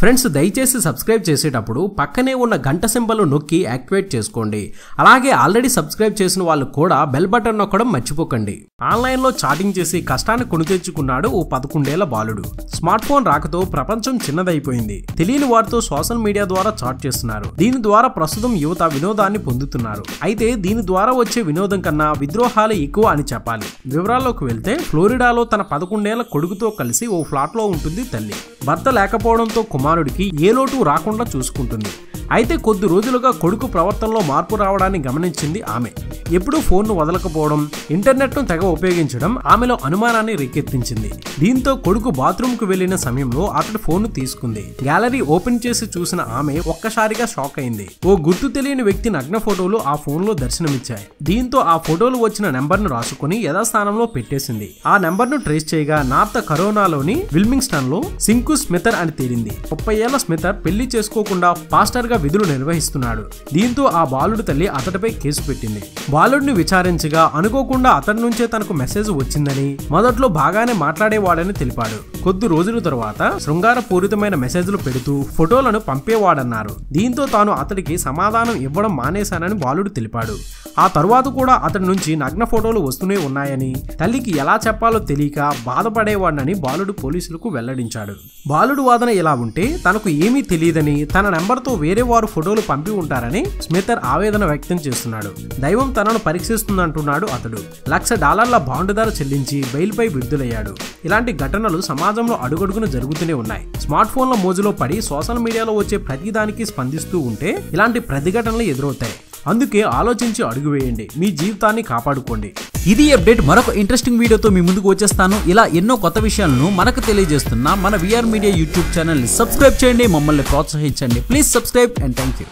Friends దయచేసి subscribe చేసేటప్పుడు పక్కనే ఉన్న గంట సింబల్ నొక్కి యాక్టివేట్ చేసుకోండి. అలాగే ఆల్రెడీ సబ్స్క్రైబ్ చేసిన వాళ్ళు కూడా బెల్ బటన్ నొక్కడం మర్చిపోకండి. ఆన్లైన్లో చాటింగ్ చేసి కష్టాన్ని కొని తెచ్చుకున్నాడు ఓ పదకొండేళ్ళ బాలుడు. స్మార్ట్ ఫోన్ రాకతో ప్రపంచం చిన్నదైపోయింది. తెలియని వారితో సోషల్ మీడియా ద్వారా చాట్ చేస్తున్నారు. దీని ద్వారా ప్రస్తుతం యువత వినోదాన్ని పొందుతున్నారు. అయితే దీని ద్వారా వచ్చే వినోదం కన్నా విద్రోహాలు ఎక్కువ అని చెప్పాలి. వివరాల్లోకి వెళ్తే ఫ్లోరిడాలో తన పదకొండేళ్ళ కొడుకుతో కలిసి ఓ ఫ్లాట్లో ఉంటుంది తల్లి. భర్త లేకపోవడంతో కుమార్ కుమారుడికి ఏ లోటు రాకుండా చూసుకుంటుంది. అయితే కొద్ది రోజులుగా కొడుకు ప్రవర్తనలో మార్పు రావడాన్ని గమనించింది ఆమె. ఎప్పుడూ ఫోన్ను వదలకపోవడం ఇంటర్నెట్ను తెగ ఉపయోగించడం ఆమెలో అనుమానాన్ని రేకెత్తించింది. దీంతో కొడుకు బాత్రూంకు వెళ్ళిన సమయంలో అతడు ఫోన్ను తీసుకుంది. గ్యాలరీ ఓపెన్ చేసి చూసిన ఆమె ఒక్కసారిగా షాక్ అయింది. ఓ గుర్తు తెలియని వ్యక్తి నగ్న ఫోటోలు ఆ ఫోన్లో దర్శనమిచ్చాయి. దీంతో ఆ ఫోటోలు వచ్చిన నెంబర్ను రాసుకుని యథాస్థానంలో పెట్టేసింది. ఆ నెంబర్ను ట్రేస్ చేయగా నార్త్ కరోనాలోని విల్మింగ్స్టన్లో సింకు స్మితర్ అని తేలింది. ముప్పై ఏళ్ళ స్మితర్ పెళ్ళి చేసుకోకుండా పాస్టర్గా విధులు నిర్వహిస్తున్నాడు. దీంతో ఆ బాలుడి తల్లి అతడిపై కేసు పెట్టింది. బాలుడిని విచారించగా అనుకోకుండా అతడి నుంచే తనకు మెసేజ్ వచ్చిందని మొదట్లో బాగానే మాట్లాడేవాడని తెలిపాడు. కొద్ది రోజుల తరువాత శృంగారపూరితమైన మెసేజ్లు పెడుతూ ఫోటోలను పంపేవాడన్నారు. దీంతో తాను అతడికి సమాధానం ఇవ్వడం మానేశానని బాలుడు తెలిపాడు. ఆ తరువాత కూడా అతడి నుంచి నగ్న ఫోటోలు వస్తూనే ఉన్నాయని తల్లికి ఎలా చెప్పాలో తెలియక బాధపడేవాడని బాలుడు పోలీసులకు వెల్లడించాడు. బాలుడు వాదన ఇలా ఉంటే తనకు ఏమీ తెలియదని తన నెంబర్తో వేరే వారు ఫోటోలు పంపి ఉంటారని స్మితర్ ఆవేదన వ్యక్తం చేస్తున్నాడు. దైవం తనను పరీక్షిస్తుందంటున్నాడు అతడు. లక్ష డాలర్ల బాండు ధర చెల్లించి బెయిల్పై విడుదలయ్యాడు. ఇలాంటి ఘటనలు సమాజంలో అడుగడుగున జరుగుతూనే ఉన్నాయి. స్మార్ట్ ఫోన్ల మోజులో పడి సోషల్ మీడియాలో వచ్చే ప్రతిదానికి స్పందిస్తూ ఉంటే ఇలాంటి ప్రతిఘటనలు ఎదురవుతాయి. అందుకే ఆలోచించి అడుగు వేయండి. మీ జీవితాన్ని కాపాడుకోండి. ఇది అప్డేట్. మరొక ఇంట్రెస్టింగ్ వీడియోతో మీ ముందుకు వచ్చేస్తాను. ఇలా ఎన్నో కొత్త విషయాలను మనకు తెలియజేస్తున్న మన విఆర్ మీడియా యూట్యూబ్ ఛానల్ని సబ్స్క్రైబ్ చేయండి. మమ్మల్ని ప్రోత్సహించండి. Please subscribe and thank you